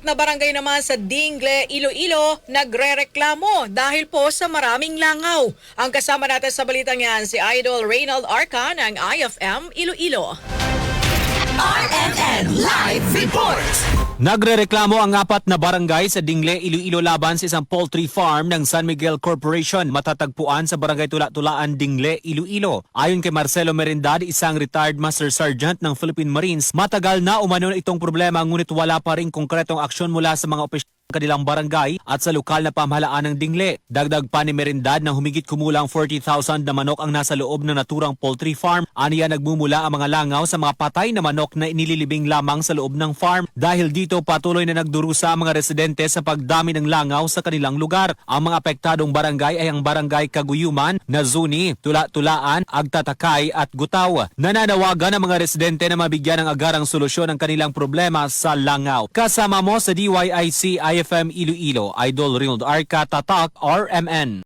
apat na barangay naman sa Dingle, Iloilo, nagrereklamo dahil po sa maraming langaw. Ang kasama natin sa balitang yan, si Idol Reynald Arca ng IFM Iloilo. RMN Live Report! Nagrereklamo ang apat na barangay sa Dingle, Iloilo laban sa isang poultry farm ng San Miguel Corporation matatagpuan sa barangay Tula-Tulaan, Dingle, Iloilo. Ayon kay Marcelo Merindad, isang retired Master Sergeant ng Philippine Marines, matagal na umano itong problema ngunit wala pa rin konkretong aksyon mula sa mga opisyal kanilang barangay at sa lokal na pamahalaan ng Dingle. Dagdag pa ni Merindad na humigit kumulang 40,000 na manok ang nasa loob ng naturang poultry farm. Aniya nagmumula ang mga langaw sa mga patay na manok na inililibing lamang sa loob ng farm. Dahil dito patuloy na nagdurusa ang mga residente sa pagdami ng langaw sa kanilang lugar. Ang mga apektadong barangay ay ang barangay Kaguyuman, Nazuni, Tula-Tulaan, Agtatakay at Gutaw. Nananawagan ang mga residente na mabigyan ng agarang solusyon ang kanilang problema sa langaw. Kasama mo sa DYIC IFM Iloilo, Idol Rinald Arca, Tatak, RMN.